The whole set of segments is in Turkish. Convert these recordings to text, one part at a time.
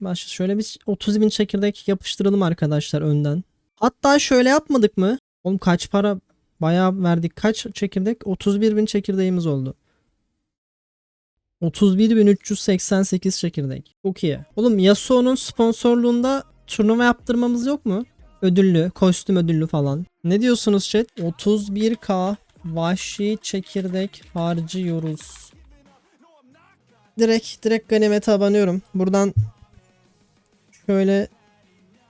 Baş şöyle bir 30 bin çekirdek yapıştıralım arkadaşlar önden. Hatta şöyle yapmadık mı? Oğlum kaç para bayağı verdik. Kaç çekirdek? 31 bin çekirdeğimiz oldu. 31.388 çekirdek. Çok iyi. Oğlum Yasuo'nun sponsorluğunda turnuva yaptırmamız yok mu? Ödüllü, kostüm ödüllü falan. Ne diyorsunuz chat? 31k vahşi çekirdek harcıyoruz. Direkt direkt ganimete abanıyorum. Buradan şöyle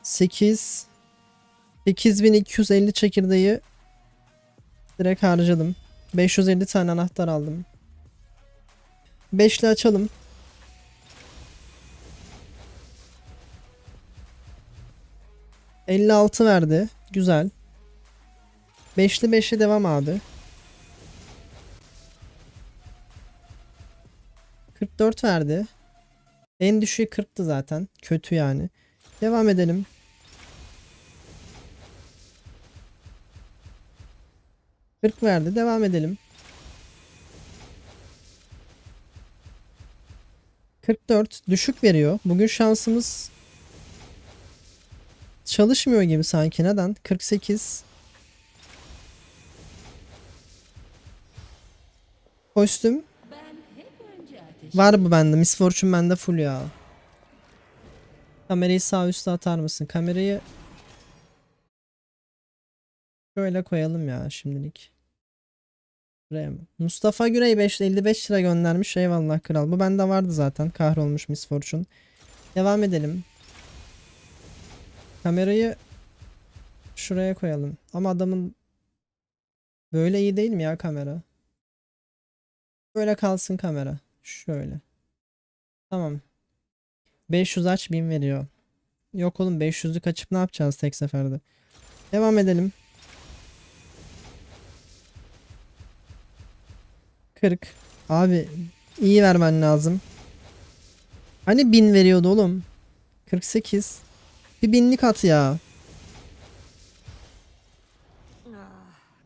8 8250 çekirdeği direkt harcadım. 550 tane anahtar aldım. 5'li açalım. ...56 verdi. Güzel. 5'li 5'li devam abi. 44 verdi. En düşüğü 40'tı zaten. Kötü yani. Devam edelim. Kırk verdi. Devam edelim. 44 düşük veriyor. Bugün şansımız çalışmıyor gibi sanki. Neden? 48 Kostüm Var bu bende. Miss Fortune bende full ya. Kamerayı sağ üstte atar mısın? Kamerayı şöyle koyalım ya şimdilik. Mı? Mustafa Güney 555 lira göndermiş. Eyvallah kral. Bu bende vardı zaten. Kahrolmuş Miss Fortune. Devam edelim. Kamerayı şuraya koyalım. Ama adamın böyle iyi değil mi ya kamera? Böyle kalsın kamera. Şöyle. Tamam. 500 aç 1000 veriyor. Yok oğlum 500'lük açıp ne yapacağız tek seferde? Devam edelim. 40. Abi iyi vermen lazım. Hani 1000 veriyordu oğlum? 48. Bir binlik at ya. Ah,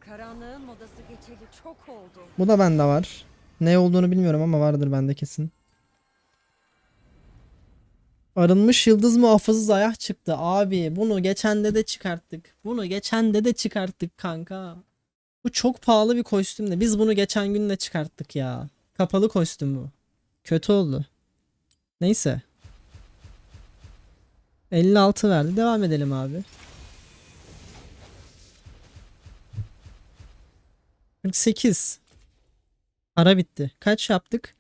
karanlığın modası geçeli çok oldu. Bu da bende var. Ne olduğunu bilmiyorum ama vardır bende kesin. Arınmış yıldız muhafızı zayah çıktı. Abi bunu geçen de de çıkarttık. Bunu geçen de de çıkarttık kanka. Bu çok pahalı bir kostüm de. Biz bunu geçen gün de çıkarttık ya. Kapalı kostüm bu. Kötü oldu. Neyse. 56 verdi. Devam edelim abi. 48. Para bitti. Kaç yaptık?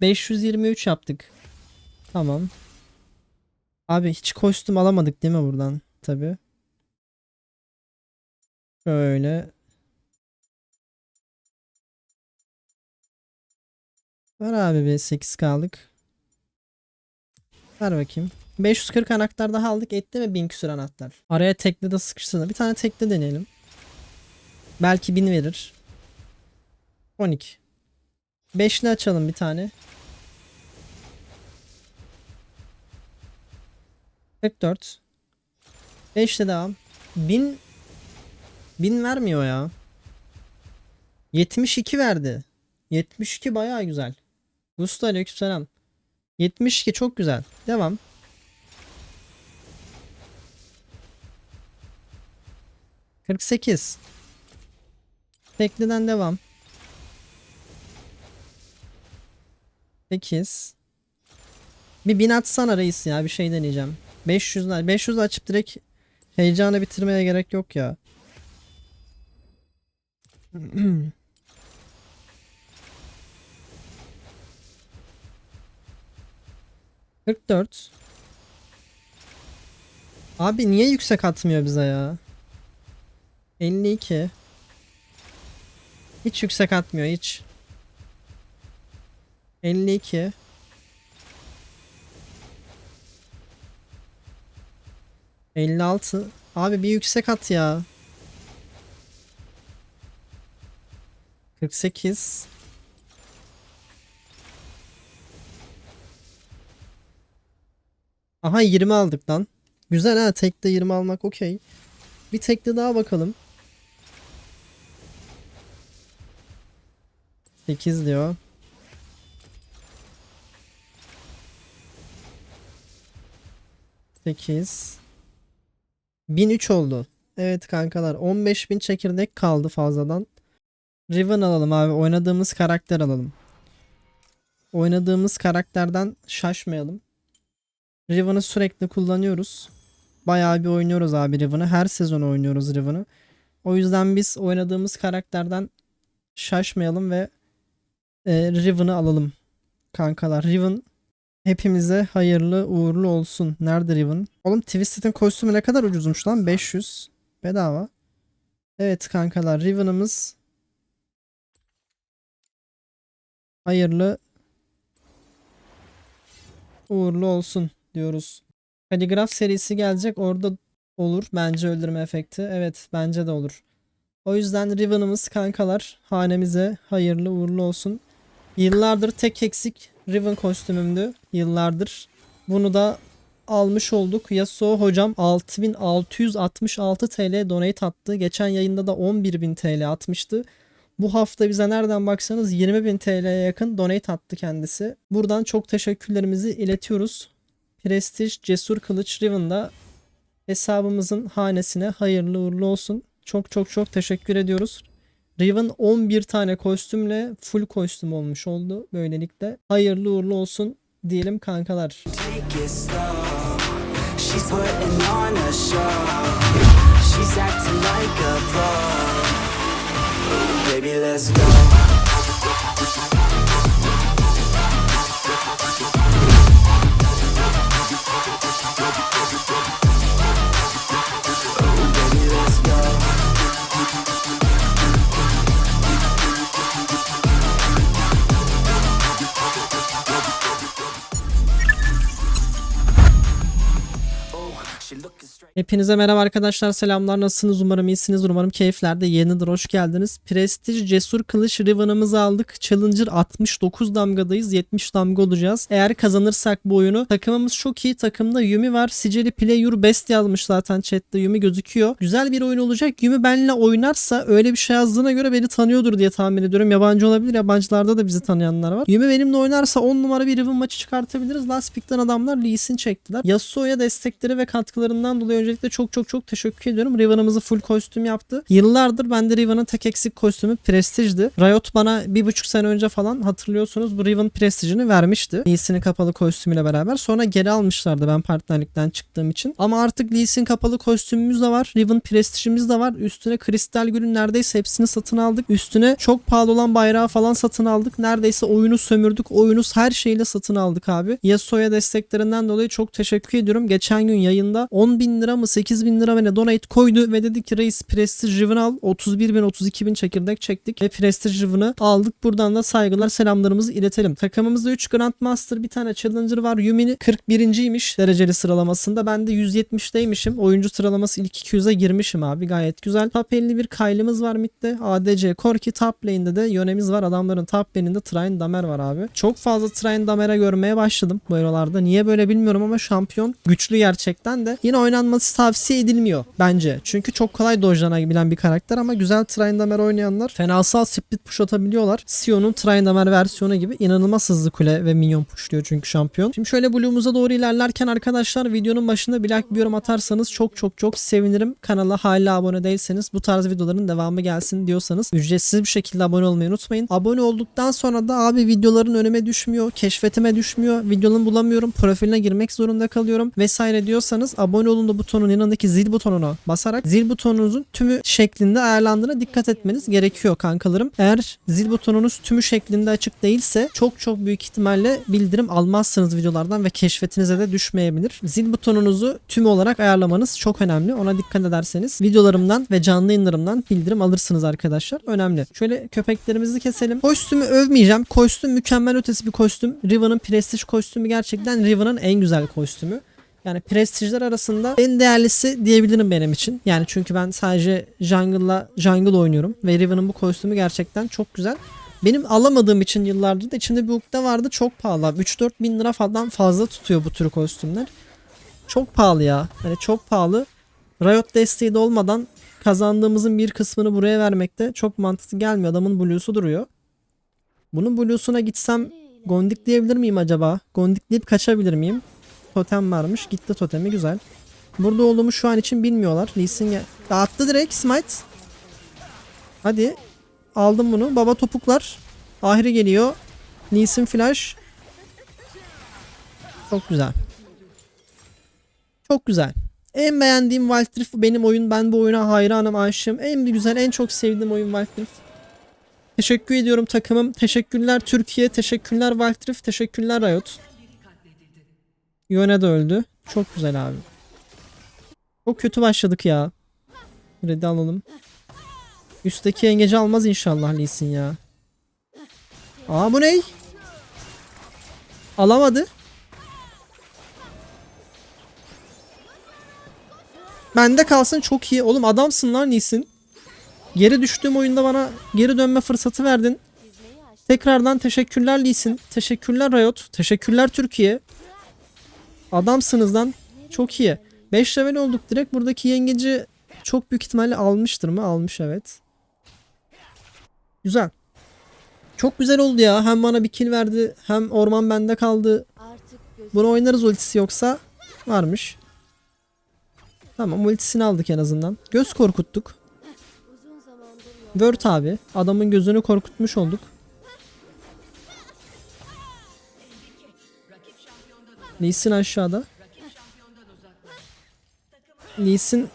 523 yaptık. Tamam. Abi hiç kostüm alamadık değil mi buradan? Tabi. Şöyle. Ver abi bir 8 kaldık. Ver bakayım. 540 anahtar daha aldık. Etti mi 1000 küsur anahtar? Araya tekli de sıkıştırdı. Bir tane tekli deneyelim. Belki 1000 verir. 12. Beşli açalım bir tane. 44. Beşli devam. 1000 1000 vermiyor ya. 72 verdi. 72 bayağı güzel. Gusto aleykümselam. 72 çok güzel. Devam. Kırk sekiz. Tekliden devam. 8 Bir bin atsana reis ya bir şey deneyeceğim. 500 500 açıp direkt heyecanı bitirmeye gerek yok ya. Kırk dört. Abi niye yüksek atmıyor bize ya? 52. Hiç yüksek atmıyor hiç. 52 56 Abi bir yüksek at ya. 48 Aha 20 aldık lan. Güzel ha tekte 20 almak okey. Bir tekte daha bakalım. 8 diyor 8 1003 oldu. Evet kankalar 15.000 çekirdek kaldı fazladan. Riven alalım abi. Oynadığımız karakter alalım. Oynadığımız karakterden şaşmayalım. Riven'ı sürekli kullanıyoruz. Bayağı bir oynuyoruz abi Riven'ı. Her sezon oynuyoruz Riven'ı. O yüzden biz oynadığımız karakterden şaşmayalım ve e, Riven'ı alalım. Kankalar Riven hepimize hayırlı uğurlu olsun. Nerede Riven? Oğlum Twisted'in kostümü ne kadar ucuzmuş lan? 500. Bedava. Evet kankalar Riven'ımız hayırlı uğurlu olsun diyoruz. Kaligraf serisi gelecek. Orada olur. Bence öldürme efekti. Evet bence de olur. O yüzden Riven'ımız kankalar hanemize hayırlı uğurlu olsun. Yıllardır tek eksik Riven kostümümdü. Yıllardır. Bunu da almış olduk. Yasuo hocam 6666 TL donate attı. Geçen yayında da 11.000 TL atmıştı. Bu hafta bize nereden baksanız 20.000 TL'ye yakın donate attı kendisi. Buradan çok teşekkürlerimizi iletiyoruz. Prestige Cesur Kılıç Riven'da hesabımızın hanesine hayırlı uğurlu olsun. Çok çok çok teşekkür ediyoruz. Riven 11 tane kostümle full kostüm olmuş oldu böylelikle. Hayırlı uğurlu olsun diyelim kankalar. take it slow. Hepinize merhaba arkadaşlar selamlar nasılsınız umarım iyisiniz umarım keyiflerde yenidir hoş geldiniz. Prestige Cesur Kılıç Riven'ımızı aldık. Challenger 69 damgadayız 70 damga olacağız. Eğer kazanırsak bu oyunu takımımız çok iyi takımda Yumi var. Sicili Play Your Best yazmış zaten chatte Yumi gözüküyor. Güzel bir oyun olacak. Yumi benimle oynarsa öyle bir şey yazdığına göre beni tanıyordur diye tahmin ediyorum. Yabancı olabilir yabancılarda da bizi tanıyanlar var. Yumi benimle oynarsa 10 numara bir Riven maçı çıkartabiliriz. Last Pick'ten adamlar Lee Sin çektiler. Yasuo'ya destekleri ve katkılarından dolayı öncelikle çok çok çok teşekkür ediyorum. Riven'ımızı full kostüm yaptı. Yıllardır bende Riven'ın tek eksik kostümü Prestige'di. Riot bana bir buçuk sene önce falan hatırlıyorsunuz bu Riven Prestige'ini vermişti. Lee kapalı kostümüyle beraber. Sonra geri almışlardı ben partnerlikten çıktığım için. Ama artık Lee kapalı kostümümüz de var. Riven Prestige'imiz de var. Üstüne kristal gülün neredeyse hepsini satın aldık. Üstüne çok pahalı olan bayrağı falan satın aldık. Neredeyse oyunu sömürdük. Oyunu her şeyle satın aldık abi. Yasuo'ya desteklerinden dolayı çok teşekkür ediyorum. Geçen gün yayında 10 bin lira mı 8 bin lira ne donate koydu ve dedi ki reis Prestige Riven al 31 bin 32 bin çekirdek çektik ve Prestige Riven'ı aldık. Buradan da saygılar selamlarımızı iletelim. Takımımızda 3 Grandmaster bir tane Challenger var. Yumi'ni 41.ymiş dereceli sıralamasında. Ben de 170'teymişim. Oyuncu sıralaması ilk 200'e girmişim abi. Gayet güzel. Top 51 Kaylı'mız var midde. ADC Korki top lane'de de Yone'miz var. Adamların top lane'inde Trine Damer var abi. Çok fazla Trine Damer'e görmeye başladım bu aralarda. Niye böyle bilmiyorum ama şampiyon güçlü gerçekten de. Yine oynanması tavsiye edilmiyor bence. Çünkü çok kolay dojlanabilen bir karakter ama güzel Trine Damer oynayanlar fenasal split push atabiliyorlar. Sion'un Trine Damer versiyonu gibi inanılmaz hızlı kule ve minyon pushluyor çünkü şampiyon. Şimdi şöyle Blue'umuza doğru ilerlerken arkadaşlar videonun başında bir like bir yorum atarsanız çok çok çok sevinirim. Kanala hala abone değilseniz bu tarz videoların devamı gelsin diyorsanız ücretsiz bir şekilde abone olmayı unutmayın. Abone olduktan sonra da abi videoların önüme düşmüyor, keşfetime düşmüyor, videonun bulamıyorum, profiline girmek zorunda kalıyorum vesaire diyorsanız abone olun da butonun yanındaki zil butonuna basarak zil butonunuzun tümü şeklinde ayarlandığına dikkat etmeniz gerekiyor kankalarım. Eğer zil butonunuz tümü şeklinde açık değilse çok çok büyük ihtimalle bildirim almazsınız videolardan ve keşfetinize de düşmeyebilir. Zil butonunuzu tüm olarak ayarlamanız çok önemli. Ona dikkat ederseniz videolarımdan ve canlı yayınlarımdan bildirim alırsınız arkadaşlar. Önemli. Şöyle köpeklerimizi keselim. Kostümü övmeyeceğim. Kostüm mükemmel ötesi bir kostüm. Riven'ın Prestige kostümü gerçekten Riven'ın en güzel kostümü. Yani prestijler arasında en değerlisi diyebilirim benim için. Yani çünkü ben sadece jungle'la jungle oynuyorum ve Riven'ın bu kostümü gerçekten çok güzel. Benim alamadığım için yıllardır da içimde bir ukde vardı çok pahalı. 3-4 bin lira falan fazla tutuyor bu tür kostümler. Çok pahalı ya. Hani çok pahalı. Riot desteği de olmadan kazandığımızın bir kısmını buraya vermekte çok mantıklı gelmiyor. Adamın blue'su duruyor. Bunun blue'suna gitsem gondik diyebilir miyim acaba? Gondik kaçabilir miyim? Totem varmış. Gitti totemi güzel. Burada olduğumu şu an için bilmiyorlar. Lee Sin Attı direkt smite. Hadi. Aldım bunu. Baba topuklar. Ahri geliyor. Lee Sin flash. Çok güzel. Çok güzel. En beğendiğim Wild benim oyun. Ben bu oyuna hayranım, aşığım. En güzel, en çok sevdiğim oyun Wild. Teşekkür ediyorum takımım. Teşekkürler Türkiye. Teşekkürler Wild. Teşekkürler Riot. Yone de öldü. Çok güzel abi. Çok kötü başladık ya. Red'i alalım. Üstteki yengeci almaz inşallah Lee Sin ya. Aa bu ne? Alamadı. Bende kalsın çok iyi. Oğlum adamsın lan Lee Sin. Geri düştüğüm oyunda bana geri dönme fırsatı verdin. Tekrardan teşekkürler Lee Sin. Teşekkürler Riot. Teşekkürler Türkiye. Adamsınız lan. Çok iyi. 5 level olduk direkt. Buradaki yengeci çok büyük ihtimalle almıştır mı? Almış evet. Güzel. Çok güzel oldu ya. Hem bana bir kill verdi hem orman bende kaldı. Bunu oynarız ultisi yoksa varmış. Tamam ultisini aldık en azından. Göz korkuttuk. Word abi. Adamın gözünü korkutmuş olduk. Lee Sin aşağıda. Lee Sin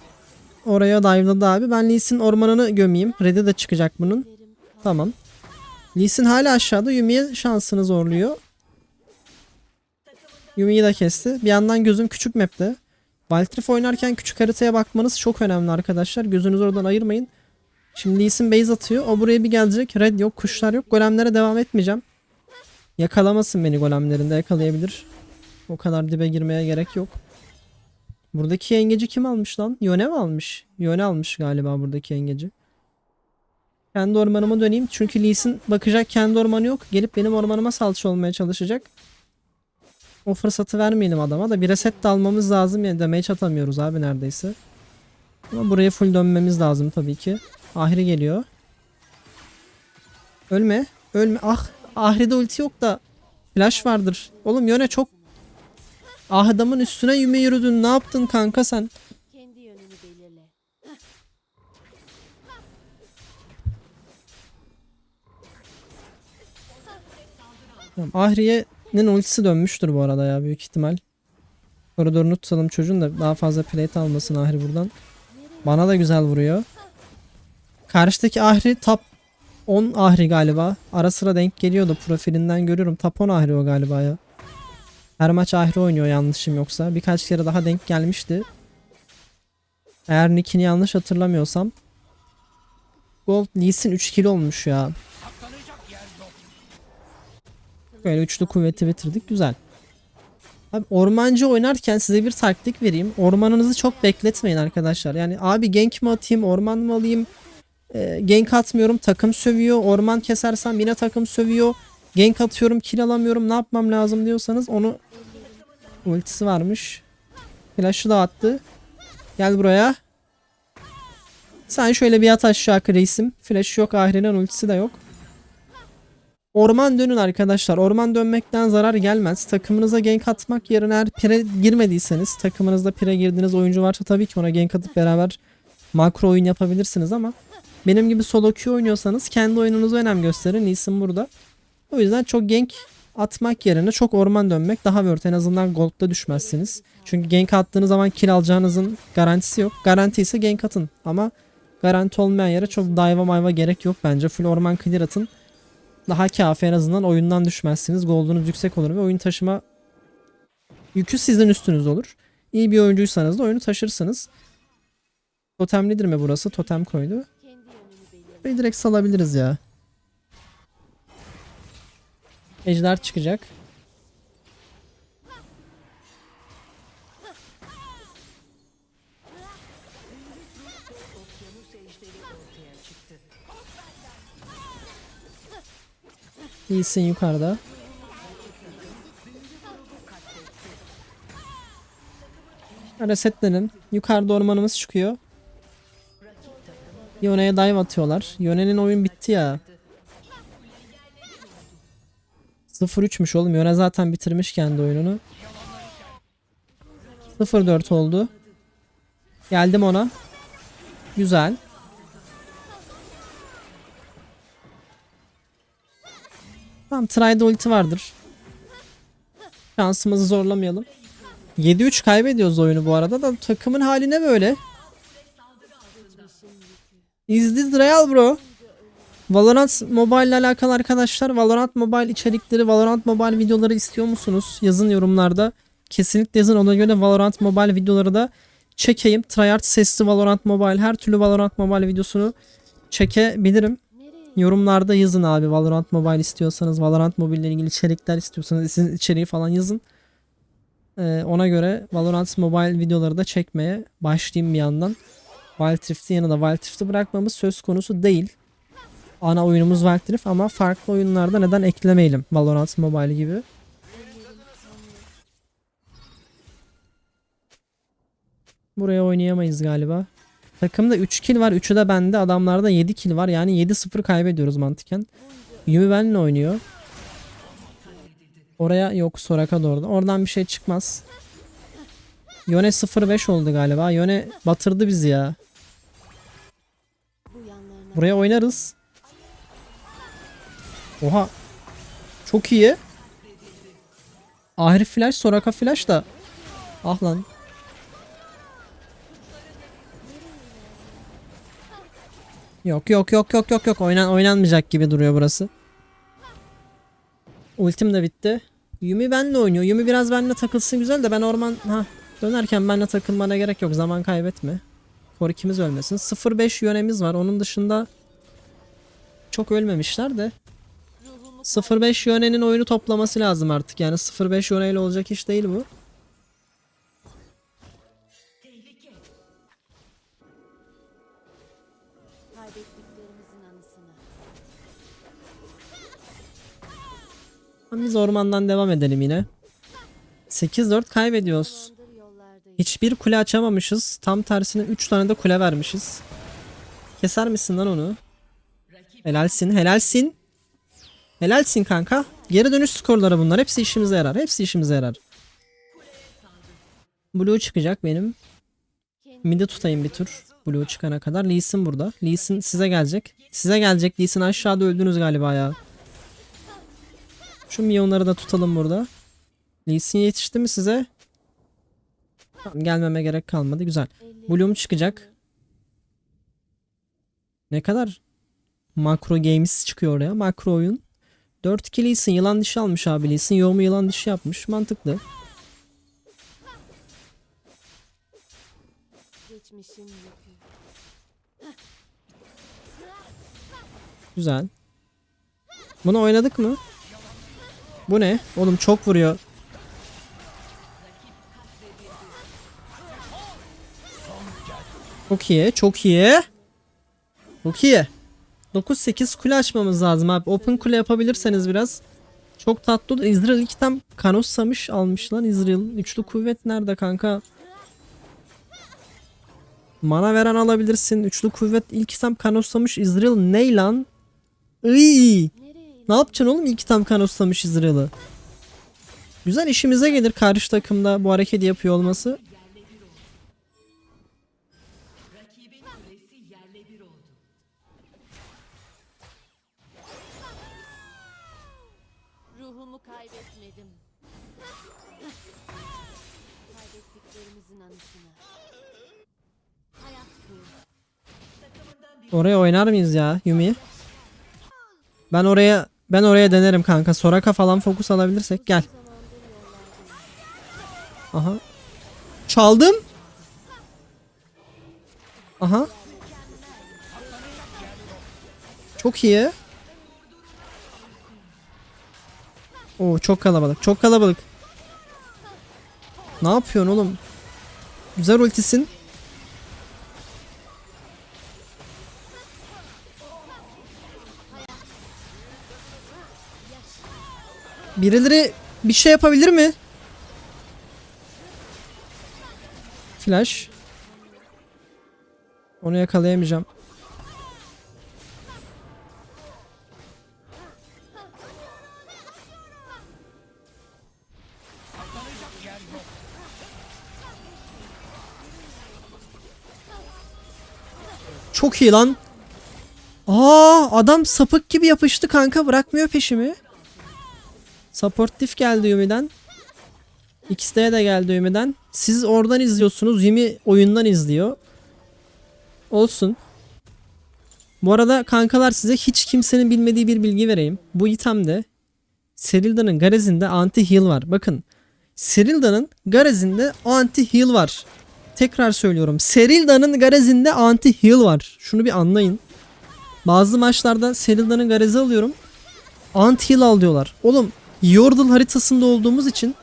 oraya dive'ladı abi. Ben Lee Sin ormanını gömeyim. Red'e de çıkacak bunun. Tamam. Lee Sin hala aşağıda. Yumi'ye şansını zorluyor. Yumi'yi de kesti. Bir yandan gözüm küçük map'te. Valtrif oynarken küçük haritaya bakmanız çok önemli arkadaşlar. Gözünüzü oradan ayırmayın. Şimdi Lee Sin base atıyor. O buraya bir gelecek. Red yok, kuşlar yok. Golemlere devam etmeyeceğim. Yakalamasın beni golemlerinde yakalayabilir. O kadar dibe girmeye gerek yok. Buradaki yengeci kim almış lan? Yone mi almış? Yone almış galiba buradaki yengeci. Kendi ormanıma döneyim. Çünkü Lee Sin bakacak kendi ormanı yok. Gelip benim ormanıma salça olmaya çalışacak. O fırsatı vermeyelim adama da bir reset de almamız lazım ya damage atamıyoruz abi neredeyse. Ama buraya full dönmemiz lazım tabii ki. Ahri geliyor. Ölme. Ölme. Ah. Ahri'de ulti yok da flash vardır. Oğlum Yone çok Ah adamın üstüne yüme yürüdün. Ne yaptın kanka sen? Kendi yönünü belirle. Tamam, Ahriye'nin ultisi dönmüştür bu arada ya büyük ihtimal. Koridorunu tutalım çocuğun da daha fazla plate almasın Ahri buradan. Bana da güzel vuruyor. Karşıdaki Ahri top 10 Ahri galiba. Ara sıra denk geliyordu profilinden görüyorum. Top 10 Ahri o galiba ya. Her maç Ahri oynuyor yanlışım yoksa. Birkaç kere daha denk gelmişti. Eğer nickini yanlış hatırlamıyorsam. Gold Lee Sin 3 kilo olmuş ya. Böyle üçlü kuvveti bitirdik. Güzel. Abi ormancı oynarken size bir taktik vereyim. Ormanınızı çok bekletmeyin arkadaşlar. Yani abi gank mi atayım, orman mı alayım? Ee, gank atmıyorum, takım sövüyor. Orman kesersem yine takım sövüyor. Gank atıyorum, kill alamıyorum. Ne yapmam lazım diyorsanız onu ultisi varmış. Flash'ı da attı. Gel buraya. Sen şöyle bir at aşağı reisim. Flash yok, Ahri'nin ultisi de yok. Orman dönün arkadaşlar. Orman dönmekten zarar gelmez. Takımınıza gank atmak yerine eğer pire girmediyseniz takımınızda pire girdiğiniz oyuncu varsa tabii ki ona gank atıp beraber makro oyun yapabilirsiniz ama benim gibi solo queue oynuyorsanız kendi oyununuza önem gösterin. Lee'sin burada. O yüzden çok gank atmak yerine çok orman dönmek daha worth. En azından gold'da düşmezsiniz. Çünkü gank attığınız zaman kill alacağınızın garantisi yok. Garanti ise gank atın ama garanti olmayan yere çok dive'a mayva gerek yok bence. Full orman clear atın daha kafi en azından oyundan düşmezsiniz. Gold'unuz yüksek olur ve oyun taşıma yükü sizin üstünüzde olur. İyi bir oyuncuysanız da oyunu taşırsınız. Totemlidir mi burası? Totem koydu. Ve direkt salabiliriz ya. Ejder çıkacak. İyisin yukarıda. Resetlenin. Yukarıda ormanımız çıkıyor. Yone'ye dive atıyorlar. Yone'nin oyun bitti ya. 0-3'müş oğlum. Yone zaten bitirmiş kendi oyununu. 0-4 oldu. Geldim ona. Güzel. Tamam try'de ulti vardır. Şansımızı zorlamayalım. 7-3 kaybediyoruz oyunu bu arada da takımın hali ne böyle? This real bro? Valorant Mobile ile alakalı arkadaşlar Valorant Mobile içerikleri, Valorant Mobile videoları istiyor musunuz? Yazın yorumlarda. Kesinlikle yazın ona göre Valorant Mobile videoları da çekeyim. Tryhard sesli Valorant Mobile her türlü Valorant Mobile videosunu çekebilirim. Yorumlarda yazın abi Valorant Mobile istiyorsanız, Valorant Mobile ile ilgili içerikler istiyorsanız, sizin içeriği falan yazın. Ee, ona göre Valorant Mobile videoları da çekmeye başlayayım bir yandan. Wild Rift'in yanında Wild Rift'i bırakmamız söz konusu değil. Ana oyunumuz Wild Rift ama farklı oyunlarda neden eklemeyelim Valorant Mobile gibi. Buraya oynayamayız galiba. Takımda 3 kill var. 3'ü de bende. Adamlarda 7 kill var. Yani 7-0 kaybediyoruz mantıken. Yumi benle oynuyor. Oraya yok Soraka orada. Oradan bir şey çıkmaz. Yone 0-5 oldu galiba. Yone batırdı bizi ya. Buraya oynarız. Oha. Çok iyi. Ahri flash, Soraka flash da. Ah lan. Yok yok yok yok yok yok oynan oynanmayacak gibi duruyor burası. Ultim de bitti. Yumi benle oynuyor. Yumi biraz benle takılsın güzel de ben orman ha dönerken benle takılmana gerek yok. Zaman kaybetme. Kor ikimiz ölmesin. 0-5 yönemiz var. Onun dışında çok ölmemişler de. 0-5 yönenin oyunu toplaması lazım artık. Yani 0-5 yöneyle olacak iş değil bu. Biz ormandan devam edelim yine. 8-4 kaybediyoruz. Hiçbir kule açamamışız. Tam tersine 3 tane de kule vermişiz. Keser misin lan onu? Helalsin, helalsin. Helalsin kanka. Geri dönüş skorları bunlar. Hepsi işimize yarar. Hepsi işimize yarar. Blue çıkacak benim. Mid'i tutayım bir tur. Blue çıkana kadar. Lee Sin burada. Lee Sin size gelecek. Size gelecek. Lee Sin aşağıda öldünüz galiba ya. Şu milyonları da tutalım burada. Lee Sin yetişti mi size? Tamam gelmeme gerek kalmadı. Güzel. Bloom çıkacak. Ne kadar makro games çıkıyor oraya. Makro oyun. 4 Lee Sin yılan dişi almış abi Lee Sin. Yoğumu yılan dişi yapmış. Mantıklı. Güzel. Bunu oynadık mı? Bu ne? Oğlum çok vuruyor. Çok iyi, çok iyi. Çok iyi. 9-8 kule açmamız lazım abi. Open kule yapabilirseniz biraz. Çok tatlı olur. Israel iki tam Kanos Samış almış lan Israel. Üçlü kuvvet nerede kanka? Mana veren alabilirsin. Üçlü kuvvet ilk tam Kanos Samış Israel ne lan? Iy. Ne yapacaksın oğlum ilk tam kanoslamış Israel'ı? Güzel işimize gelir karşı takımda bu hareketi yapıyor olması. Oraya oynar mıyız ya Yumi? Ben oraya ben oraya denerim kanka. Soraka falan fokus alabilirsek gel. Aha. Çaldım. Aha. Çok iyi. Oo çok kalabalık. Çok kalabalık. Ne yapıyorsun oğlum? Güzel ultisin. Birileri bir şey yapabilir mi? Flash. Onu yakalayamayacağım. Çok iyi lan. Aa adam sapık gibi yapıştı kanka bırakmıyor peşimi. Supportif geldi Yumi'den. XD'ye de geldi Yumi'den. Siz oradan izliyorsunuz. Yumi oyundan izliyor. Olsun. Bu arada kankalar size hiç kimsenin bilmediği bir bilgi vereyim. Bu itemde Serilda'nın garezinde anti heal var. Bakın. Serilda'nın garezinde anti heal var. Tekrar söylüyorum. Serilda'nın garezinde anti heal var. Şunu bir anlayın. Bazı maçlarda Serilda'nın garezi alıyorum. Anti heal al diyorlar. Oğlum Yordle haritasında olduğumuz için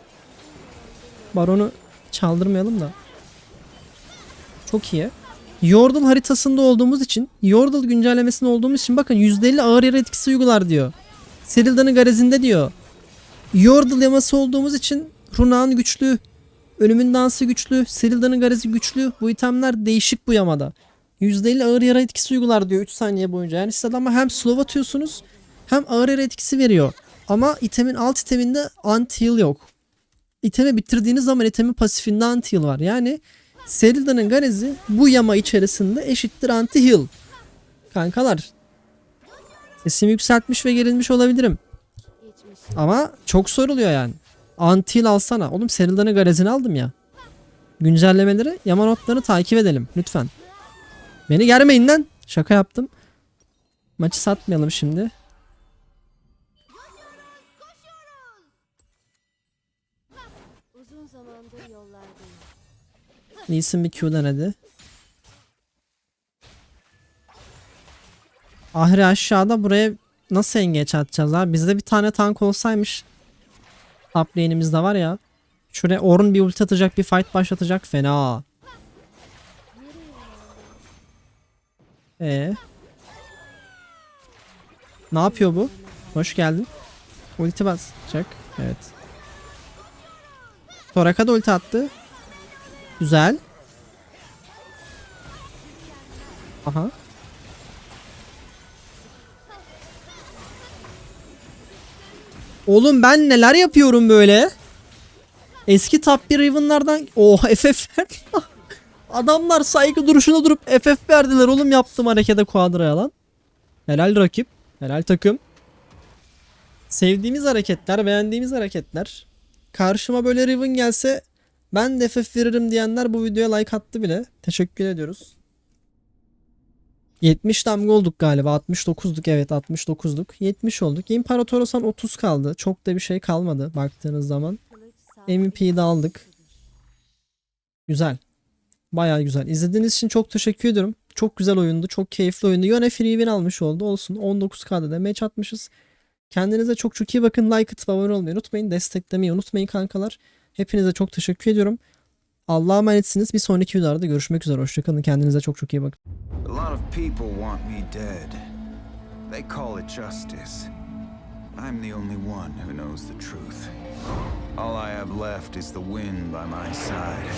Baron'u çaldırmayalım da. Çok iyi. Yordle haritasında olduğumuz için Yordle güncellemesinde olduğumuz için bakın %50 ağır yara etkisi uygular diyor. Serilda'nın garezinde diyor. Yordle yaması olduğumuz için Runa'nın güçlü. Ölümün dansı güçlü. Serilda'nın garezi güçlü. Bu itemler değişik bu yamada. %50 ağır yara etkisi uygular diyor 3 saniye boyunca. Yani siz adama hem slow atıyorsunuz hem ağır yara etkisi veriyor. Ama itemin alt iteminde anti heal yok. İtemi bitirdiğiniz zaman itemin pasifinde anti heal var. Yani Serilda'nın garezi bu yama içerisinde eşittir anti heal. Kankalar. Sesimi yükseltmiş ve gerilmiş olabilirim. Ama çok soruluyor yani. Anti heal alsana. Oğlum Serilda'nın garezini aldım ya. Güncellemeleri, yama notlarını takip edelim lütfen. Beni germeyin lan. Şaka yaptım. Maçı satmayalım şimdi. Lee Sin bir Q denedi. Ahri aşağıda buraya nasıl engeç atacağız abi? Bizde bir tane tank olsaymış. Top lane'imizde var ya. Şuraya Ornn bir ulti atacak bir fight başlatacak fena. Ee. Ne yapıyor bu? Hoş geldin. Ulti basacak. Evet. Soraka da ulti attı. Güzel. Aha. Oğlum ben neler yapıyorum böyle? Eski top 1 Riven'lardan oh FF. Adamlar saygı duruşuna durup FF verdiler oğlum yaptım harekete kuadraya lan. Helal rakip. Helal takım. Sevdiğimiz hareketler, beğendiğimiz hareketler. Karşıma böyle Riven gelse ben de FF veririm diyenler bu videoya like attı bile. Teşekkür ediyoruz. 70 damga olduk galiba. 69'duk evet 69'duk. 70 olduk. İmparatoros'tan 30 kaldı. Çok da bir şey kalmadı baktığınız zaman. MVP'yi de aldık. Güzel. Bayağı güzel. İzlediğiniz için çok teşekkür ediyorum. Çok güzel oyundu. Çok keyifli oyundu. Yone free win almış oldu. Olsun. 19K'da da match atmışız. Kendinize çok çok iyi bakın. Like atıp abone olmayı unutmayın. Desteklemeyi unutmayın kankalar. Hepinize çok teşekkür ediyorum. Allah'a emanetsiniz. Bir sonraki videolarda görüşmek üzere. Hoşçakalın. Kendinize çok çok iyi bakın. A lot of people want me dead. They call it justice. I'm the only one who knows the truth. All I have left is the wind by my side.